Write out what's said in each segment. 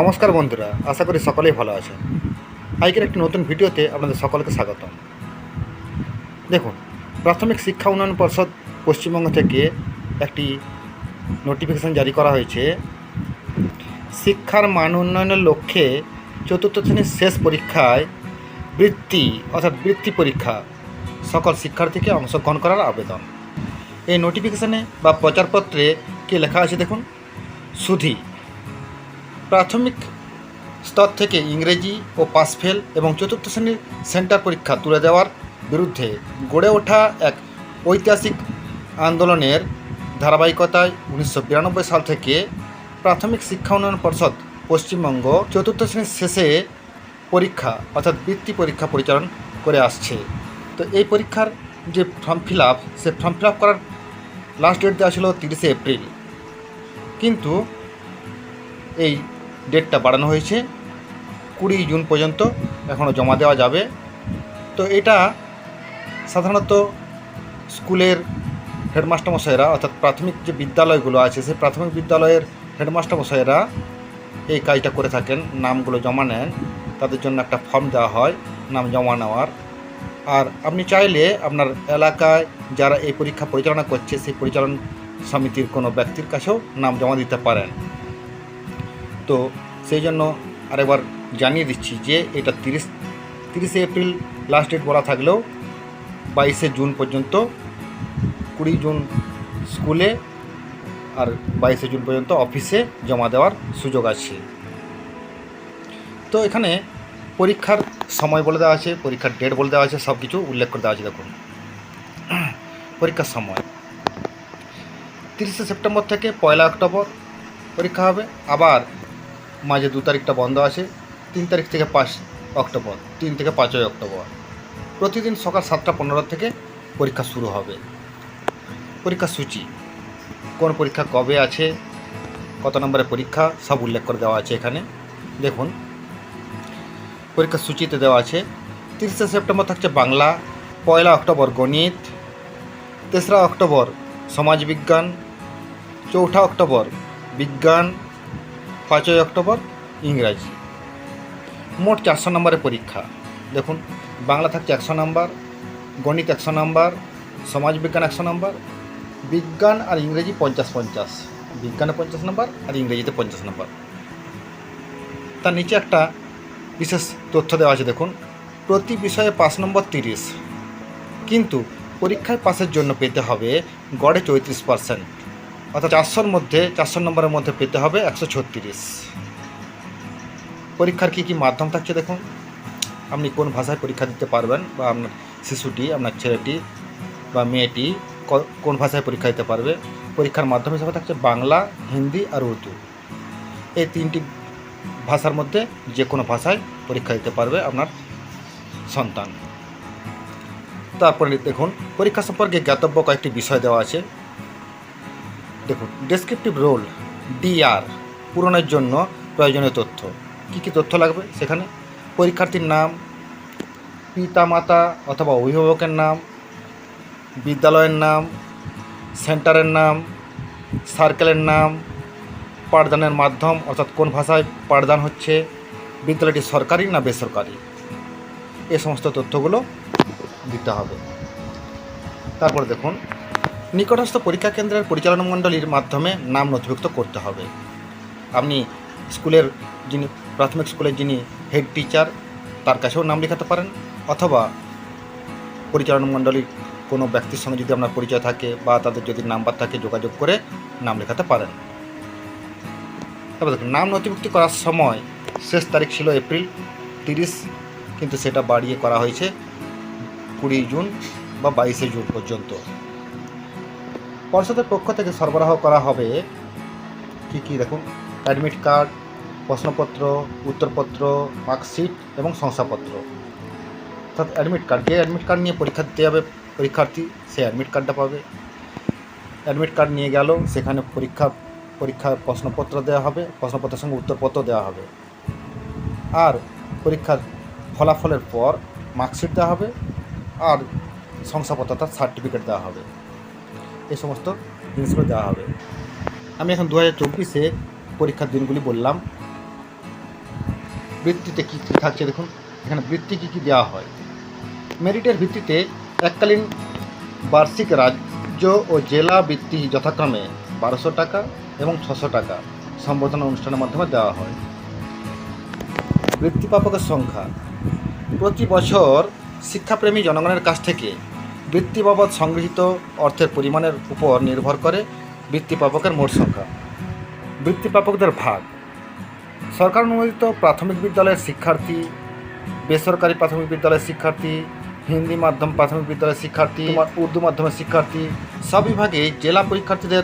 নমস্কার বন্ধুরা, আশা করি সকলেই ভালো আছেন। আজকের একটি নতুন ভিডিওতে আপনাদের সকলকে স্বাগতম। দেখুন, প্রাথমিক শিক্ষা উন্নয়ন পর্ষদ পশ্চিমবঙ্গ থেকে একটি নোটিফিকেশান জারি করা হয়েছে, শিক্ষার মান উন্নয়নের লক্ষ্যে চতুর্থ শ্রেণির শেষ পরীক্ষায় বৃত্তি, অর্থাৎ বৃত্তি পরীক্ষা সকল শিক্ষার্থীকে অংশগ্রহণ করার আবেদন। এই নোটিফিকেশনে বা প্রচারপত্রে কি লেখা আছে দেখুন? সুধি। প্রাথমিক স্তর থেকে ইংরেজি ও পাসফেল এবং চতুর্থ শ্রেণির সেন্টার পরীক্ষা তুলে দেওয়ার বিরুদ্ধে গড়ে ওঠা এক ঐতিহাসিক আন্দোলনের ধারাবাহিকতায় উনিশশো বিরানব্বই সাল থেকে প্রাথমিক শিক্ষা উন্নয়ন পর্ষদ পশ্চিমবঙ্গ চতুর্থ শ্রেণির শেষে পরীক্ষা, অর্থাৎ বৃত্তি পরীক্ষা পরিচালন করে আসছে। তো এই পরীক্ষার যে ফর্ম ফিল আপ সে ফর্ম ফিল আপ করার লাস্ট ডেট দেওয়া ছিল তিরিশে এপ্রিল। কিন্তু এই ডেটটা বাড়ানো হয়েছে, কুড়ি জুন পর্যন্ত এখনও জমা দেওয়া যাবে। তো এটা সাধারণত স্কুলের হেডমাস্টার মশাইরা অর্থাৎ প্রাথমিক যে বিদ্যালয়গুলো আছে, সেই প্রাথমিক বিদ্যালয়ের হেডমাস্টার মশাইরা এই কাজটা করে থাকেন, নামগুলো জমা নেন, তাদের জন্য একটা ফর্ম দেওয়া হয়, নাম জমা নেওয়ার। আর আপনি চাইলে আপনার এলাকায় যারা এই পরীক্ষা পরিচালনা করছে, সেই পরিচালন সমিতির কোনো ব্যক্তির কাছেও নাম জমা দিতে পারেন। তো সেই জন্য আরেকবার জানিয়ে দিচ্ছি যে এটা তিরিশ তিরিশে এপ্রিল লাস্ট ডেট বলা থাকলেও বাইশে জুন পর্যন্ত, কুড়ি জুন স্কুলে আর বাইশে জুন পর্যন্ত অফিসে জমা দেওয়ার সুযোগ আছে। তো এখানে পরীক্ষার সময় বলে দেওয়া আছে, পরীক্ষার ডেট বলে দেওয়া আছে সব কিছু উল্লেখ করে দেওয়া আছে, দেখুন। পরীক্ষার সময়। তিরিশে সেপ্টেম্বর থেকে পয়লা অক্টোবর পরীক্ষা হবে, আবার মাঝে দু তারিখটা বন্ধ আছে, তিন তারিখ থেকে পাঁচ অক্টোবর, তিন থেকে পাঁচই অক্টোবর। প্রতিদিন সকাল সাতটা পনেরো থেকে পরীক্ষা শুরু হবে। পরীক্ষার সূচি, কোন পরীক্ষা কবে আছে, কত নম্বরের পরীক্ষা, সব উল্লেখ করে দেওয়া আছে এখানে। দেখুন পরীক্ষার সূচিতে দেওয়া আছে, তিরিশে সেপ্টেম্বর থাকছে বাংলা, পয়লা অক্টোবর গণিত, তেসরা অক্টোবর সমাজবিজ্ঞান, চৌঠা অক্টোবর বিজ্ঞান পাঁচই অক্টোবর ইংরাজি। মোট চারশো নম্বরের পরীক্ষা। দেখুন, বাংলা থাকছে একশো নম্বর, গণিত একশো নম্বর, সমাজবিজ্ঞান একশো নম্বর, বিজ্ঞান আর ইংরেজি পঞ্চাশ পঞ্চাশ। বিজ্ঞানে পঞ্চাশ নম্বর আর ইংরেজিতে পঞ্চাশ নম্বর। তার নিচে একটা বিশেষ তথ্য দেওয়া আছে, দেখুন, প্রতি বিষয়ে পাঁচ নম্বর তিরিশ। কিন্তু পরীক্ষায় পাসের জন্য পেতে হবে গড়ে চৌত্রিশ পার্সেন্ট। অর্থাৎ চারশোর মধ্যে চারশো নম্বরের মধ্যে পেতে হবে একশো ছত্রিশ। পরীক্ষার কী কী মাধ্যম থাকছে দেখুন। আপনি কোন ভাষায় পরীক্ষা দিতে পারবেন বা আপনার শিশুটি, আপনার ছেলেটি বা মেয়েটি কোন ভাষায় পরীক্ষা দিতে পারবে। পরীক্ষার মাধ্যম হিসাবে থাকছে বাংলা, হিন্দি আর উর্দু। এই তিনটি ভাষার মধ্যে যে কোনো ভাষায় পরীক্ষা দিতে পারবে আপনার সন্তান। তারপরে দেখুন, পরীক্ষা সম্পর্কে জ্ঞাতব্য কয়েকটি বিষয় দেওয়া আছে। দেখুন ডেসক্রিপটিভ রোল ডিআর পূরণের জন্য প্রয়োজনীয় তথ্য। কী কী তথ্য লাগবে সেখানে? পরীক্ষার্থীর নাম, পিতামাতা অথবা অভিভাবকের নাম, বিদ্যালয়ের নাম, সেন্টারের নাম সার্কেলের নাম, পাঠদানের মাধ্যম, অর্থাৎ কোন ভাষায় পাঠদান হচ্ছে, বিদ্যালয়টি সরকারি না বেসরকারি? এ সমস্ত তথ্যগুলো দিতে হবে। তারপরে দেখুন নিকটস্থ পরীক্ষা কেন্দ্রের পরিচালনা মণ্ডলীর মাধ্যমে নাম নথিভুক্ত করতে হবে। আপনি স্কুলের যিনি, প্রাথমিক স্কুলের যিনি হেড টিচার তার কাছেও নাম লেখাতে পারেন, অথবা পরিচালনা মণ্ডলীর কোনো ব্যক্তির সঙ্গে যদি আপনার পরিচয় থাকে বা তাদের যদি নাম্বার থাকে, যোগাযোগ করে নাম লেখাতে পারেন। দেখুন, নাম নথিভুক্তি করার সময় শেষ তারিখ ছিল এপ্রিল তিরিশ, কিন্তু সেটা বাড়িয়ে করা হয়েছে কুড়ি জুন বা বাইশে জুন পর্যন্ত। পর্ষদের পক্ষ থেকে সরবরাহ করা হবে কি কি দেখুন? অ্যাডমিট কার্ড প্রশ্নপত্র, উত্তরপত্র মার্কশিট এবং শংসাপত্র। অর্থাৎ অ্যাডমিট কার্ড যে অ্যাডমিট কার্ড নিয়ে পরীক্ষা দিতে যাবে পরীক্ষার্থী, সে অ্যাডমিট কার্ডটা পাবে। অ্যাডমিট কার্ড নিয়ে গেল, সেখানে পরীক্ষা পরীক্ষার প্রশ্নপত্র দেওয়া হবে, প্রশ্নপত্রের সঙ্গে উত্তরপত্র দেওয়া হবে। আর পরীক্ষার ফলাফলের পর মার্কশিট দেওয়া হবে, আর শংসাপত্র অর্থাৎ সার্টিফিকেট দেওয়া হবে। এই সমস্ত জিনিসগুলো দেওয়া হবে। আমি এখন দু হাজার চব্বিশে পরীক্ষার দিনগুলি বললাম। বৃত্তিতে কী কী থাকছে দেখুন, এখানে বৃত্তি কী কী দেওয়া হয়। মেরিটের ভিত্তিতে এককালীন বার্ষিক রাজ্য ও জেলা বৃত্তি যথাক্রমে বারোশো টাকা এবং ছশো টাকা সম্বোধনা অনুষ্ঠানের মাধ্যমে দেওয়া হয়। বৃত্তিপ্রাপকের সংখ্যা। প্রতি বছর শিক্ষাপ্রেমী জনগণের কাছ থেকে বৃত্তি বাবদ সংগৃহীত অর্থের পরিমাণের উপর নির্ভর করে বৃত্তিপ্রাপকের মোট সংখ্যা। বৃত্তিপ্রাপকদের ভাগ। সরকার অনুমোদিত প্রাথমিক বিদ্যালয়ের শিক্ষার্থী, বেসরকারি প্রাথমিক বিদ্যালয়ের শিক্ষার্থী, হিন্দি মাধ্যম প্রাথমিক বিদ্যালয়ের শিক্ষার্থী, উর্দু মাধ্যমের শিক্ষার্থী, সব বিভাগে জেলা পরীক্ষার্থীদের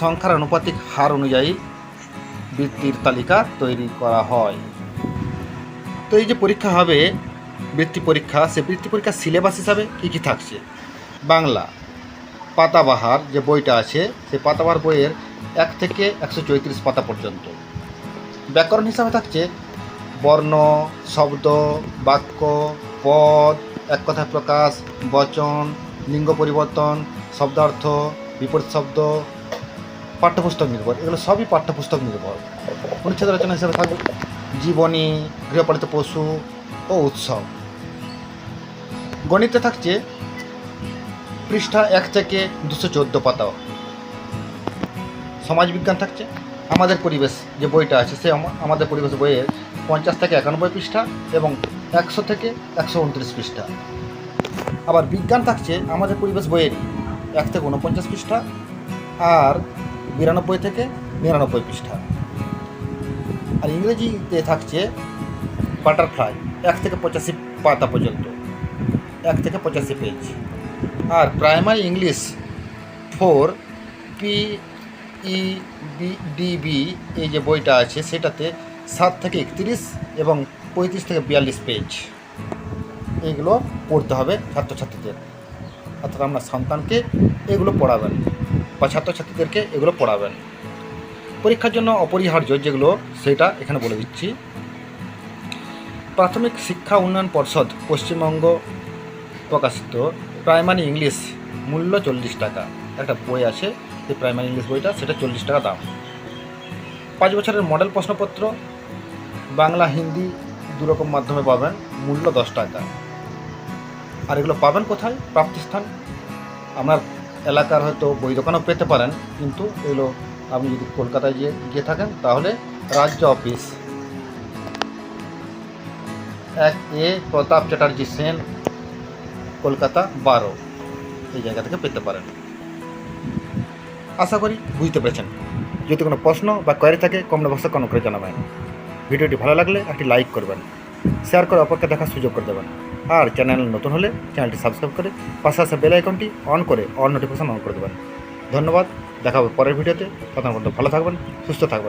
সংখ্যার আনুপাতিক হার অনুযায়ী বৃত্তির তালিকা তৈরি করা হয়। তো এই যে পরীক্ষা হবে, বৃত্তি পরীক্ষা, সে বৃত্তি পরীক্ষার সিলেবাস হিসাবে কী কী থাকছে? বাংলা। পাতাবাহার যে বইটা আছে সেই পাতাবাহার বইয়ের এক থেকে একশো চৌত্রিশ পাতা পর্যন্ত। ব্যাকরণ হিসাবে থাকছে বর্ণ, শব্দ, বাক্য, পদ, এক কথায় প্রকাশ, বচন, লিঙ্গ পরিবর্তন, শব্দার্থ, বিপরীত শব্দ, পাঠ্যপুস্তক নির্ভর। এগুলো সবই পাঠ্যপুস্তক নির্ভর। পরিচ্ছেদ রচনা হিসেবে থাকবে জীবনী, গৃহপালিত পশু ও উৎসব। গণিতে থাকছে পৃষ্ঠা এক থেকে দুশো চোদ্দ পাতা। সমাজবিজ্ঞান থাকছে। আমাদের পরিবেশ যে বইটা আছে, সে আমাদের পরিবেশ বইয়ের পঞ্চাশ থেকে একানব্বই পৃষ্ঠা এবং একশো থেকে একশো উনত্রিশ পৃষ্ঠা। আবার বিজ্ঞান থাকছে আমাদের পরিবেশ বইয়েরই এক থেকে উনপঞ্চাশ পৃষ্ঠা আর বিরানব্বই থেকে নিরানব্বই পৃষ্ঠা। আর ইংরেজিতে থাকছে বাটারফ্লাই, এক থেকে পঁচাশি পাতা পর্যন্ত, এক থেকে পঁচাশি পেজ। আর primary English four P E DB এই যে বইটা আছে, সেটাতে সাত থেকে একত্রিশ এবং পঁয়ত্রিশ থেকে বিয়াল্লিশ পেজ। এইগুলো পড়তে হবে ছাত্রছাত্রীদের। অর্থাৎ আপনার সন্তানকে এগুলো পড়াবেন বা ছাত্রছাত্রীদেরকে এগুলো পড়াবেন। পরীক্ষার জন্য অপরিহার্য যেগুলো, সেটা এখানে বলে দিচ্ছি। প্রাথমিক শিক্ষা উন্নয়ন পর্ষদ পশ্চিমবঙ্গ প্রকাশিত প্রাইমারি ইংলিশ মূল্য চল্লিশ টাকা। একটা বই আছে সেই প্রাইমারি ইংলিশ বইটা, সেটা চল্লিশ টাকা দাম। পাঁচ বছরের মডেল প্রশ্নপত্র, বাংলা, হিন্দি দুরকম মাধ্যমে পাবেন, মূল্য দশ টাকা। আর এগুলো পাবেন কোথায়? প্রাপ্তিস্থান। আপনার এলাকার হয়তো বই দোকানও পেতে পারেন, কিন্তু এগুলো আপনি যদি কলকাতায় গিয়ে গিয়ে থাকেন, তাহলে রাজ্য অফিস। এক এ প্রতাপ চ্যাটার্জি সেন কলকাতা বারো। এই জায়গা থেকে পেতে পারেন। আশা করি বুঝতে পেরেছেন। যদি কোনো প্রশ্ন বা কোয়ারি থাকে কমেন্ট বক্সে কমেন্ট করে জানাবেন। ভিডিওটি ভালো লাগলে একটি লাইক করবেন। শেয়ার করে অপরকে দেখার সুযোগ করে দেবেন। আর চ্যানেল নতুন হলে চ্যানেলটি সাবস্ক্রাইব করে পাশে আসা বেল আইকনটি অন করে অল নোটিফিকেশন অন করে দেবেন। ধন্যবাদ। দেখা হবে পরের ভিডিওতে। তখন পর্যন্ত ভালো থাকবেন, সুস্থ থাকবেন।